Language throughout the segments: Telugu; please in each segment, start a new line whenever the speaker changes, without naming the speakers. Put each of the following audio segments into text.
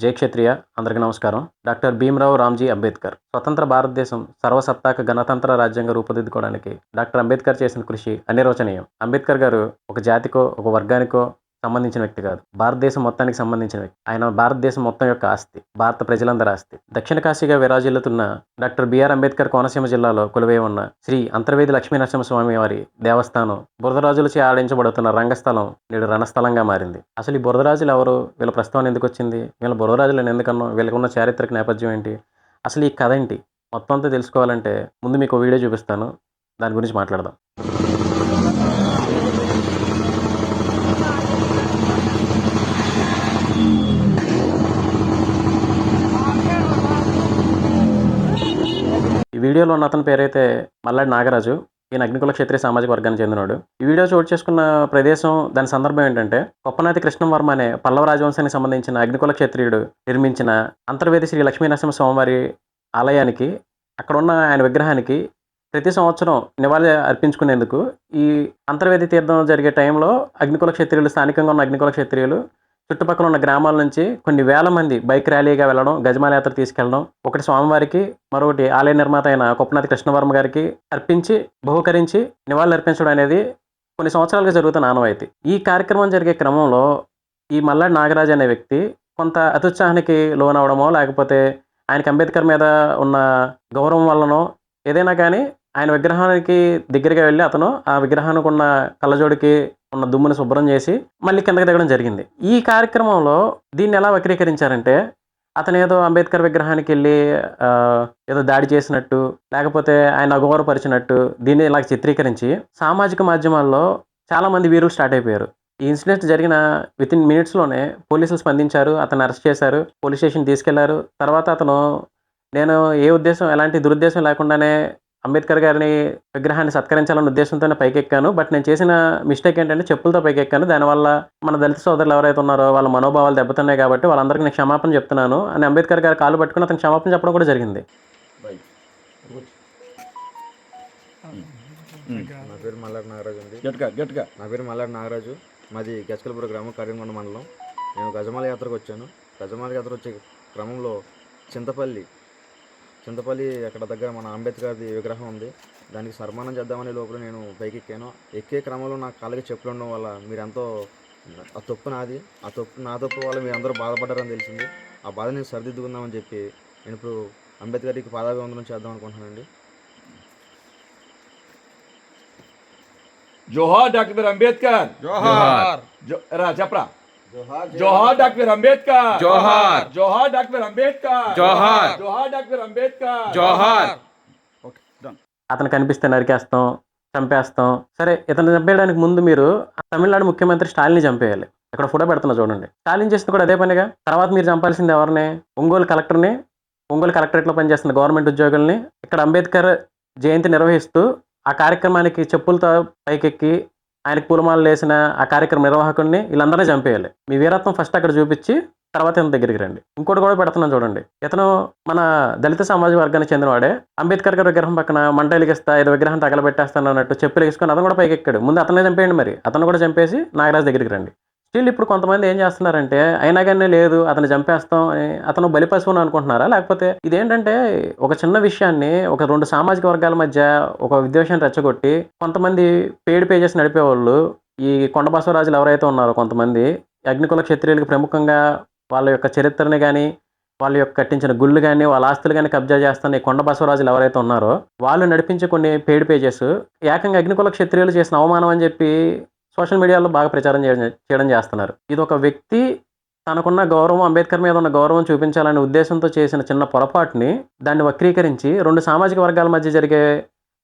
జై క్షత్రియ అందరికీ నమస్కారం. డాక్టర్ భీమరావు రామ్జీ అంబేద్కర్ స్వతంత్ర భారతదేశం సర్వసత్తాక గణతంత్ర రాజ్యంగా రూపుదిద్దుకోవడానికి డాక్టర్ అంబేద్కర్ చేసిన కృషి అనిర్వచనీయం అంబేద్కర్ గారు ఒక జాతికో ఒక వర్గానికో సంబంధించిన వ్యక్తి కాదు. భారతదేశం మొత్తానికి సంబంధించిన వ్యక్తి. ఆయన భారతదేశం మొత్తం యొక్క ఆస్తి భారత ప్రజలందరి ఆస్తి. దక్షిణ కాశీగా విరాజిల్లుతున్న డాక్టర్ బిఆర్ అంబేద్కర్ కోనసీమ జిల్లాలో కొలువై ఉన్న శ్రీ అంతర్వేది లక్ష్మీనరసింహస్వామి వారి దేవస్థానం బురదరాజులచే ఆడించబడుతున్న రంగస్థలం నేడు రణస్థలంగా మారింది. అసలు ఈ బురదరాజులు ఎవరు? వీళ్ళ ప్రస్తావన ఎందుకు వచ్చింది? వీళ్ళ బురదరాజులను ఎందుకన్నా? వీళ్ళకి ఉన్న చారిత్రక నేపథ్యం ఏంటి? అసలు ఈ కథ ఏంటి? మొత్తం అంతా తెలుసుకోవాలంటే ముందు మీకు వీడియో చూపిస్తాను. దాని గురించి మాట్లాడదాం ఈ వీడియోలో ఉన్న అతని పేరైతే మల్లాడి నాగరాజు. ఈయన అగ్నికుల క్షత్రియ సామాజిక వర్గానికి చెందినవాడు. ఈ వీడియో చోటు చేసుకున్న ప్రదేశం దాని సందర్భం ఏంటంటే కొప్పనాతి కృష్ణవర్మ అనే పల్లవ రాజవంశానికి సంబంధించిన అగ్నికుల క్షత్రియుడు నిర్మించిన అంతర్వేది శ్రీ లక్ష్మీనరసింహ స్వామివారి ఆలయానికి అక్కడ ఉన్న ఆయన విగ్రహానికి ప్రతి సంవత్సరం నివాళి అర్పించుకునేందుకు ఈ అంతర్వేది తీర్థం జరిగే టైంలో అగ్నికుల క్షత్రియులు స్థానికంగా ఉన్న అగ్నికుల క్షత్రియులు చుట్టుపక్కల ఉన్న గ్రామాల నుంచి కొన్ని వేల మంది బైక్ ర్యాలీగా వెళ్ళడం గజమాల యాత్ర తీసుకెళ్ళడం ఒకటి స్వామివారికి మరొకటి ఆలయ నిర్మాత అయిన కొప్పనాథి కృష్ణవర్మ గారికి అర్పించి బహుకరించి నివాళులు అర్పించడం అనేది కొన్ని సంవత్సరాలుగా జరుగుతున్న ఆనవాయితీ. ఈ కార్యక్రమం జరిగే క్రమంలో ఈ మల్లాడి నాగరాజ్ అనే వ్యక్తి కొంత అత్యుత్సాహానికి లోనవడమో లేకపోతే ఆయనకి అంబేద్కర్ మీద ఉన్న గౌరవం వల్లనో ఏదైనా కానీ ఆయన విగ్రహానికి దగ్గరగా వెళ్ళి అతను ఆ విగ్రహానికి ఉన్న కళ్ళజోడికి ఉన్న దుమ్ముని శుభ్రం చేసి మళ్ళీ కిందకి దిగడం జరిగింది. ఈ కార్యక్రమంలో దీన్ని ఎలా వక్రీకరించారంటే అతను ఏదో అంబేద్కర్ విగ్రహానికి వెళ్ళి ఏదో దాడి చేసినట్టు లేకపోతే ఆయన అగౌరవపరిచినట్టు దీన్ని ఇలా చిత్రీకరించి సామాజిక మాధ్యమాల్లో చాలా మంది వీరులు స్టార్ట్ అయిపోయారు. ఈ ఇన్సిడెంట్ జరిగిన విత్ ఇన్ మినిట్స్లోనే పోలీసులు స్పందించారు అతను అరెస్ట్ చేశారు పోలీస్ స్టేషన్ తీసుకెళ్ళారు. తర్వాత అతను నేను ఏ ఉద్దేశం ఎలాంటి దురుద్దేశం లేకుండానే అంబేద్కర్ గారిని విగ్రహాన్ని సత్కరించాలన్న ఉద్దేశంతోనే పైకెక్కాను. బట్ నేను చేసిన మిస్టేక్ ఏంటంటే చెప్పులతో పైకెక్కాను. దానివల్ల మన దళిత సోదరులు ఎవరైతే ఉన్నారో వాళ్ళ మనోభావాలు దెబ్బతున్నాయి కాబట్టి వాళ్ళందరికీ నేను క్షమాపణ చెప్తున్నాను. అని అంబేద్కర్ గారు కాలు పట్టుకుని అతను క్షమాపణ చెప్పడం కూడా జరిగింది.
నా పేరు మల్లారి నాగరాజు అండి.
గట్టిగా గట్టిగా.
నా పేరు మల్లారి నాగరాజు. మాది గచ్చకలపుర గ్రామం కరీంగొండ మండలం. నేను గజమాల యాత్రకు వచ్చాను. గజమాల యాత్ర వచ్చే క్రమంలో చింతపల్లి చింతపల్లి అక్కడ దగ్గర మన అంబేద్కర్ది విగ్రహం ఉంది. దానికి సన్మానం చేద్దామనే లోపల నేను పైకి ఎక్కాను ఎక్కే క్రమంలో నా కాళ్ళకి చెప్పులు ఉండడం వల్ల మీరెంతో ఆ తప్పు నాది. ఆ తప్పు నా తప్పు వల్ల మీరు అందరూ బాధపడ్డారని తెలిసింది. ఆ బాధ నేను సరిదిద్దుకుందామని చెప్పి నేను ఇప్పుడు అంబేద్కర్కి పాదాభివందనం చేద్దాం అనుకుంటున్నానండి.
జోహార్ డాక్టర్ అంబేద్కర్.
జోహార్.
రా చెప్పరా. జోహార్ డాక్టర్ అంబేద్కర్
జోహార్.
జోహార్ డాక్టర్ అంబేద్కర్
జోహార్.
జోహార్ డాక్టర్ అంబేద్కర్
జోహార్
ఓకే డన్
అతను కనిపిస్తే నరికేస్తాం చంపేస్తాం. సరే ఇతను చంపేయడానికి ముందు మీరు ఆ తమిళనాడు ముఖ్యమంత్రి స్టాలిన్ని చంపేయాలి. ఇక్కడ ఫోటో పెడుతున్నా చూడండి. స్టాలిన్ చేసింది కూడా అదే పనిగా? తర్వాత మీరు చంపాల్సింది ఎవరిని? ఒంగోలు కలెక్టర్ని ఒంగోలు కలెక్టరేట్లో పనిచేస్తున్న గవర్నమెంట్ ఉద్యోగుల్ని ఇక్కడ అంబేద్కర్ జయంతి నిర్వహిస్తూ ఆ కార్యక్రమానికి చెప్పులతో పైకెక్కి ఆయనకు పూలమాలలు వేసిన ఆ కార్యక్రమ నిర్వాహకుడిని వీళ్ళందరినీ చంపేయాలి. మీ వీరత్వం ఫస్ట్ అక్కడ చూపించి తర్వాత ఇతని దగ్గరికి రండి. ఇంకోటి కూడా పెడుతున్నాను చూడండి. ఇతను మన దళిత సమాజ వర్గానికి చెందినవాడే. అంబేద్కర్ గారి విగ్రహం పక్కన మంట వెలిగిస్తా ఏదో విగ్రహం తగలబెట్టేస్తాను అన్నట్టు చెప్పులు వేసుకొని అతను కూడా పైకి ఎక్కాడు ముందు అతనే చంపేయండి మరి. అతను కూడా చంపేసి నాగరాజు దగ్గరికి రండి. స్టిల్ ఇప్పుడు కొంతమంది ఏం చేస్తున్నారంటే అయినా కానీ లేదు అతను చంపేస్తాం అని అతను బలిపశువు అని అనుకుంటున్నారా? లేకపోతే ఇదేంటంటే ఒక చిన్న విషయాన్ని ఒక రెండు సామాజిక వర్గాల మధ్య ఒక విద్వేషాన్ని రెచ్చగొట్టి కొంతమంది పేడ్ పేజెస్ నడిపేవాళ్ళు ఈ కొండబసవరాజులు ఎవరైతే ఉన్నారో కొంతమంది అగ్నికుల క్షత్రియులకు ప్రముఖంగా వాళ్ళ యొక్క చరిత్రని కానీ వాళ్ళ యొక్క కట్టించిన గుళ్ళు కానీ వాళ్ళ ఆస్తులు కానీ కబ్జా చేస్తున్న ఈ కొండ బసవరాజులు ఎవరైతే ఉన్నారో వాళ్ళు నడిపించే కొన్ని పేడ్ పేజెస్ ఏకంగా అగ్నికుల క్షత్రియులు చేసిన అవమానం అని చెప్పి సోషల్ మీడియాలో బాగా ప్రచారం చేయడం చేయడం చేస్తున్నారు. ఇది ఒక వ్యక్తి తనకున్న గౌరవం అంబేద్కర్ మీద ఉన్న గౌరవం చూపించాలనే ఉద్దేశంతో చేసిన చిన్న పొరపాటుని దాన్ని వక్రీకరించి రెండు సామాజిక వర్గాల మధ్య జరిగే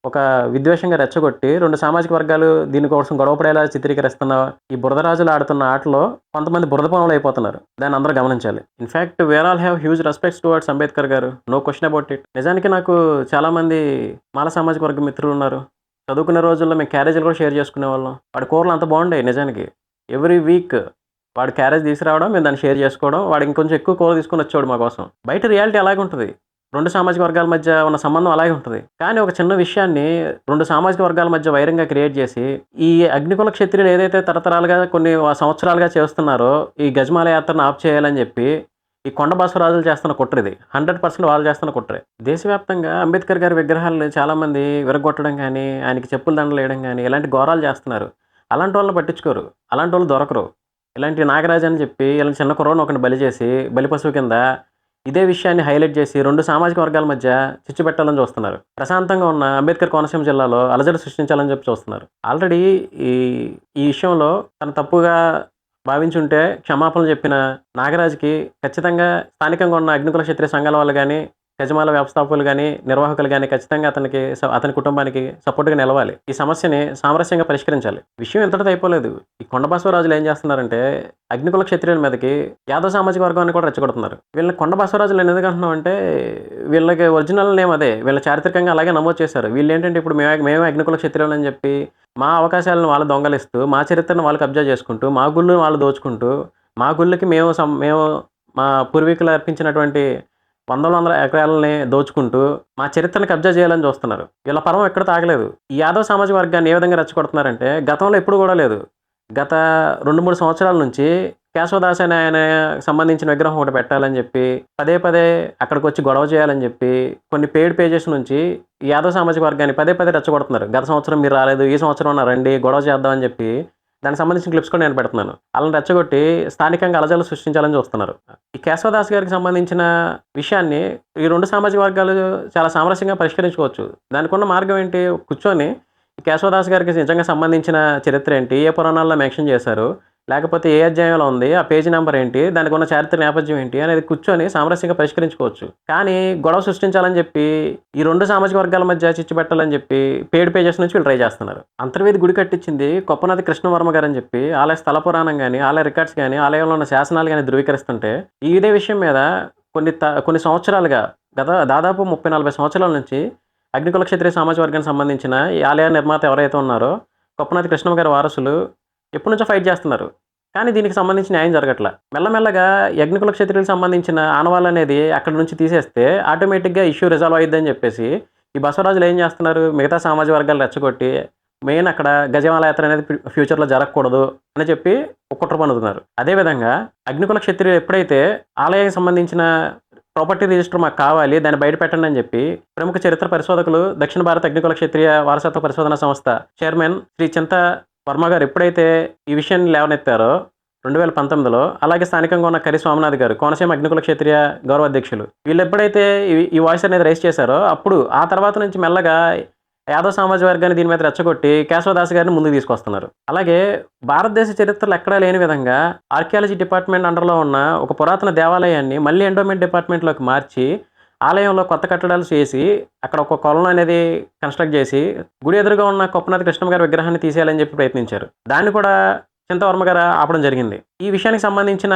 ఒక విద్వేషంగా రెచ్చగొట్టి రెండు సామాజిక వర్గాలు దీనికోసం గొడవపడేలా చిత్రీకరిస్తున్న ఈ బురదరాజులు ఆడుతున్న ఆటలో కొంతమంది బురద పనులు అయిపోతున్నారు. దాన్ని అందరూ గమనించాలి. In fact we're all have huge respects towards Ambedkar garu. No question about it నిజానికి నాకు చాలామంది మాల సామాజిక వర్గ మిత్రులు ఉన్నారు. చదువుకునే రోజుల్లో మేము క్యారేజీలు కూడా షేర్ చేసుకునే వాళ్ళం. వాడి కూరలు అంత బాగుండే నిజానికి. ఎవ్రీ వీక్ వాడు క్యారేజ్ తీసుకురావడం మేము దాన్ని షేర్ చేసుకోవడం వాడు ఇంకొంచెం ఎక్కువ కూర తీసుకొని వచ్చేవాడు మా కోసం. బయట రియాలిటీ అలాగే ఉంటుంది. రెండు సామాజిక వర్గాల మధ్య ఉన్న సంబంధం అలాగే ఉంటుంది. కానీ ఒక చిన్న విషయాన్ని రెండు సామాజిక వర్గాల మధ్య వైరంగా క్రియేట్ చేసి ఈ అగ్నికుల క్షత్రియులు ఏదైతే తరతరాలుగా కొన్ని సంవత్సరాలుగా చేస్తున్నారో ఈ గజమాల యాత్రను ఆఫ్ చేయాలని చెప్పి ఈ కొండ బసవరాజులు చేస్తున్న కుట్ర ఇది. హండ్రెడ్ పర్సెంట్ వాళ్ళు చేస్తున్న కుట్రే. దేశవ్యాప్తంగా అంబేద్కర్ గారి విగ్రహాలు చాలామంది విరగొట్టడం కానీ ఆయనకి చెప్పులు దండలు వేయడం కానీ ఇలాంటి ఘోరాలు చేస్తున్నారు. అలాంటి వాళ్ళని పట్టించుకోరు. అలాంటి వాళ్ళు దొరకరు. ఇలాంటి నాగరాజు అని చెప్పి ఇలాంటి చిన్న కుర్రను ఒకటి బలి చేసి బలి పశువు కింద ఇదే విషయాన్ని హైలైట్ చేసి రెండు సామాజిక వర్గాల మధ్య చిచ్చు పెట్టాలని చూస్తున్నారు. ప్రశాంతంగా ఉన్న అంబేద్కర్ కోనసీమ జిల్లాలో అలజడి సృష్టించాలని చెప్పి చూస్తున్నారు. ఆల్రెడీ ఈ ఈ విషయంలో తను తప్పుగా భావించుంటే క్షమాపణలు చెప్పిన నాగరాజుకి ఖచ్చితంగా స్థానికంగా ఉన్న అగ్నికుల క్షత్రియ సంఘాల వాళ్ళు కానీ యజమానుల వ్యవస్థాపకులు కానీ నిర్వాహకులు కానీ ఖచ్చితంగా అతనికి అతని కుటుంబానికి సపోర్ట్గా నిలవాలి. ఈ సమస్యని సామరస్యంగా పరిష్కరించాలి. విషయం ఎంతటితో అయిపోలేదు. ఈ కొండబసవరాజులు ఏం చేస్తున్నారంటే అగ్నికుల క్షత్రియుల మీదకి యాదవ సామాజిక వర్గాన్ని కూడా రెచ్చగొడుతున్నారు. వీళ్ళని కొండ బసవరాజులు ఎందుకు అంటున్నాం అంటే వీళ్ళకి ఒరిజినల్ నేమ్ అదే. వీళ్ళ చారిత్రకంగా అలాగే నమోదు చేశారు. వీళ్ళు ఏంటంటే ఇప్పుడు మేమే మేమే అగ్నికుల క్షత్రియులు అని చెప్పి మా అవకాశాలను వాళ్ళు దొంగలిస్తూ మా చరిత్రను వాళ్ళు కబ్జా చేసుకుంటూ మా గుళ్ళను వాళ్ళు దోచుకుంటూ మా గుళ్ళకి మేము మేము మా పూర్వీకులు అర్పించినటువంటి వందల వందల ఎకరాలని దోచుకుంటూ మా చరిత్రను కబ్జా చేయాలని చూస్తున్నారు. వీళ్ళ పరం ఎక్కడ తాగలేదు. ఈ యాదవ సామాజిక వర్గాన్ని ఏ విధంగా రెచ్చగొడుతున్నారంటే గతంలో ఎప్పుడు కూడా లేదు. గత రెండు మూడు సంవత్సరాల నుంచి కేశవదాస్ అనే ఆయన సంబంధించిన విగ్రహం ఒకటి పెట్టాలని చెప్పి పదే పదే అక్కడికి వచ్చి గొడవ చేయాలని చెప్పి కొన్ని పెయిడ్ పేజెస్ నుంచి యాదవ్ యాదవ సామాజిక వర్గాన్ని పదే పదే రెచ్చగొడుతున్నారు. గత సంవత్సరం మీరు రాలేదు ఈ సంవత్సరం రండి గొడవ చేద్దామని చెప్పి దానికి సంబంధించిన క్లిప్స్ కూడా నేను పెడుతున్నాను. వాళ్ళని రెచ్చగొట్టి స్థానికంగా అలజలు సృష్టించాలని చూస్తున్నారు. ఈ కేశవదాస్ గారికి సంబంధించిన విషయాన్ని ఈ రెండు సామాజిక వర్గాలు చాలా సామరస్యంగా పరిష్కరించుకోవచ్చు. దానికి ఉన్న మార్గం ఏంటి? కూర్చొని ఈ కేశవదాస్ గారికి నిజంగా సంబంధించిన చరిత్ర ఏంటి? ఏ పురాణాల్లో మెన్షన్ చేశారు? లేకపోతే ఏ అధ్యాయంలో ఉంది? ఆ పేజీ నెంబర్ ఏంటి? దానికి ఉన్న చారిత్ర నేపథ్యం ఏంటి? అనేది కూర్చొని సామరస్యంగా పరిష్కరించుకోవచ్చు. కానీ గొడవ సృష్టించాలని చెప్పి ఈ రెండు సామాజిక వర్గాల మధ్య చిచ్చు పెట్టాలని చెప్పి పేడ్ పేజెస్ నుంచి వీళ్ళు ట్రై చేస్తున్నారు. అంతర్వేది గుడి కట్టించింది కొప్పనాథి కృష్ణవర్మ గారు అని చెప్పి ఆలయ స్థల పురాణం కానీ ఆలయ రికార్డ్స్ కానీ ఆలయంలో ఉన్న శాసనాలు కానీ ధృవీకరిస్తుంటే ఇదే విషయం మీద కొన్ని త కొన్ని సంవత్సరాలుగా గత దాదాపు ముప్పై నలభై సంవత్సరాల నుంచి అగ్నికుల క్షత్రియ సామాజిక వర్గానికి సంబంధించిన ఈ ఆలయ నిర్మాత ఎవరైతే ఉన్నారో కొప్పనాథి కృష్ణమ్మ గారి వారసులు ఎప్పటి నుంచో ఫైట్ చేస్తున్నారు. కానీ దీనికి సంబంధించి న్యాయం జరగట్ల. మెల్లమెల్లగా ఈ అగ్నికుల క్షత్రియులకు సంబంధించిన ఆనవాళ్ళు అనేది అక్కడ నుంచి తీసేస్తే ఆటోమేటిక్గా ఇష్యూ రిజాల్వ్ అయ్యిద్దని చెప్పేసి ఈ బసవరాజులు ఏం చేస్తున్నారు? మిగతా సామాజిక వర్గాలు రెచ్చగొట్టి మెయిన్ అక్కడ గజమాల యాత్ర అనేది ఫ్యూచర్లో జరగకూడదు అని చెప్పి కుట్ర పనుతున్నారు అదేవిధంగా అగ్నికుల క్షత్రియులు ఎప్పుడైతే ఆలయానికి సంబంధించిన ప్రాపర్టీ రిజిస్టర్ మాకు కావాలి దాన్ని బయట పెట్టండి అని చెప్పి ప్రముఖ చరిత్ర పరిశోధకులు దక్షిణ భారత అగ్నికుల క్షత్రియ వారసత్వ పరిశోధన సంస్థ చైర్మన్ శ్రీ చింత వర్మ గారు ఎప్పుడైతే ఈ విషయాన్ని లేవనెత్తారో రెండు వేల పంతొమ్మిదిలో అలాగే స్థానికంగా ఉన్న కరి స్వామినాథ్ గారు కోనసీమ అగ్నికుల క్షత్రియ గౌరవ అధ్యక్షులు వీళ్ళు ఎప్పుడైతే ఈ- వాయిస్ అనేది రైస్ చేశారో అప్పుడు ఆ తర్వాత నుంచి మెల్లగా యాదవ సమాజ వర్గాన్ని దీని మీద రెచ్చగొట్టి కేశవదాస్ గారిని ముందుకు తీసుకొస్తున్నారు. అలాగే భారతదేశ చరిత్రలో ఎక్కడా లేని విధంగా ఆర్కియాలజీ డిపార్ట్మెంట్ అండర్లో ఉన్న ఒక పురాతన దేవాలయాన్ని మళ్ళీ ఎండోమెంట్ డిపార్ట్మెంట్లోకి మార్చి ఆలయంలో కొత్త కట్టడాలు చేసి అక్కడ ఒక కొలను అనేది కన్స్ట్రక్ట్ చేసి గుడి ఎదురుగా ఉన్న కొప్పనాథ కృష్ణ గారి విగ్రహాన్ని తీసేయాలని చెప్పి ప్రయత్నించారు. దాన్ని కూడా చింతవర్మ గారు ఆపడం జరిగింది. ఈ విషయానికి సంబంధించిన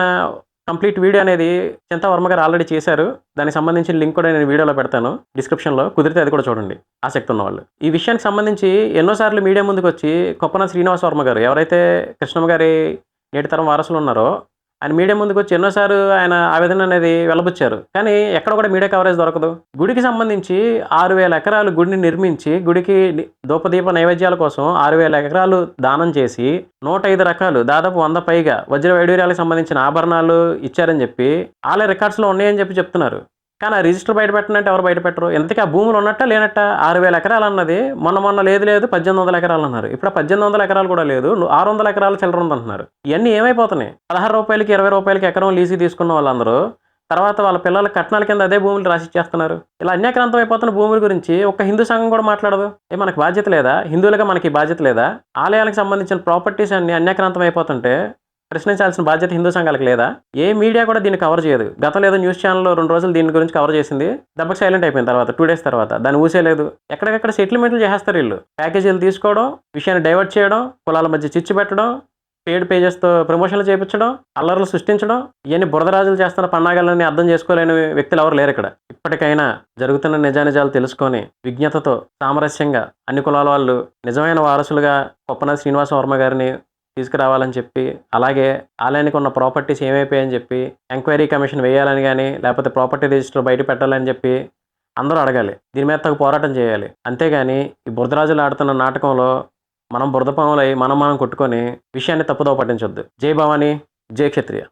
కంప్లీట్ వీడియో అనేది చింతవర్మ గారు ఆల్రెడీ చేశారు. దానికి సంబంధించిన లింక్ కూడా నేను వీడియోలో పెడతాను. డిస్క్రిప్షన్లో కుదిరితే అది కూడా చూడండి. ఆసక్తి ఉన్నవాళ్ళు. ఈ విషయానికి సంబంధించి ఎన్నోసార్లు మీడియా ముందుకు వచ్చి కొప్పన శ్రీనివాస వర్మ గారు ఎవరైతే కృష్ణమ్మ గారి నేటి తరం వారసులు ఉన్నారో ఆయన మీడియా ముందుకు వచ్చి ఎన్నోసార్లు ఆయన ఆవేదన అనేది వెళ్ళబుచ్చారు కానీ ఎక్కడ కూడా మీడియా కవరేజ్ దొరకదు. గుడికి సంబంధించి ఆరు వేల ఎకరాలు గుడిని నిర్మించి గుడికి దూపదీప నైవేద్యాల కోసం ఆరు వేల ఎకరాలు దానం చేసి నూట ఐదు రకాలు దాదాపు వంద పైగా వజ్ర వైడూర్యాలకు సంబంధించిన ఆభరణాలు ఇచ్చారని చెప్పి ఆలయ రికార్డ్స్లో ఉన్నాయని చెప్పి చెప్తున్నారు. కానీ ఆ రిజిస్టర్ బయట పెట్టనంటే ఎవరు బయట పెట్టరు? ఎంతకీ ఆ భూములు ఉన్నట్ట లేనట్ట? ఆరు వేల ఎకరాలు అన్నది మొన్న మొన్న లేదు లేదు పద్దెనిమిది వందల ఎకరాలు అన్నారు. ఇప్పుడు ఆ పద్దెనిమిది వందల ఎకరాలు కూడా లేదు. ఆరు వందల ఎకరాలు చిల్లర ఉందంటున్నారు. ఇవన్నీ ఏమైపోతున్నాయి? పదహారు రూపాయలకి ఇరవై రూపాయలకి ఎకరం లీజు తీసుకున్న వాళ్ళందరూ తర్వాత వాళ్ళ పిల్లల కట్నాల కింద అదే భూములు రాసిచ్చేస్తున్నారు. ఇలా అన్యాక్రాంతం అయిపోతున్న భూముల గురించి ఒక హిందూ సంఘం కూడా మాట్లాడదు. ఏ మనకు బాధ్యత లేదా? హిందువులుగా మనకి బాధ్యత లేదా? ఆలయాలకు సంబంధించిన ప్రాపర్టీస్ అన్ని అన్యాక్రాంతం అయిపోతుంటే ప్రశ్నించాల్సిన బాధ్యత హిందూ సంఘాలకు లేదా? ఏ మీడియా కూడా దీన్ని కవర్ చేయదు. గతంలో ఏదో న్యూస్ ఛానల్లో రెండు రోజులు దీని గురించి కవర్ చేసింది. దెబ్బకి సైలెంట్ అయిపోయిన తర్వాత టూ డేస్ తర్వాత. దాన్ని ఊసేయలేదు ఎక్కడికక్కడ సెటిల్మెంట్లు చేస్తారు వీళ్ళు. ప్యాకేజీలు తీసుకోవడం విషయాన్ని డైవర్ట్ చేయడం కులాల మధ్య చిచ్చు పెట్టడం పేడ్ పేజెస్తో ప్రమోషన్లు చేయించడం అల్లర్లు సృష్టించడం ఇవన్నీ బురదరాజులు చేస్తున్న పన్నాగాలని అర్థం చేసుకోలేని వ్యక్తులు ఎవరు లేరు ఇక్కడ. ఇప్పటికైనా జరుగుతున్న నిజానిజాలు తెలుసుకొని విజ్ఞతతో సామరస్యంగా అన్ని కులాల వాళ్ళు నిజమైన వారసులుగా కొప్పనాథ్ శ్రీనివాస వర్మ గారిని తీసుకురావాలని చెప్పి అలాగే ఆలయానికి ఉన్న ప్రాపర్టీస్ ఏమైపోయాయని చెప్పి ఎంక్వైరీ కమిషన్ వేయాలని కానీ లేకపోతే ప్రాపర్టీ రిజిస్టర్ బయట పెట్టాలని చెప్పి అందరూ అడగాలి. దీని మీద తగు పోరాటం చేయాలి. అంతేగాని ఈ బురదరాజులు ఆడుతున్న నాటకంలో మనం బురదపాములై మనం మనం కొట్టుకొని విషయాన్ని తప్పుదో పట్టించొద్దు. జై భవానీ జై క్షత్రియ.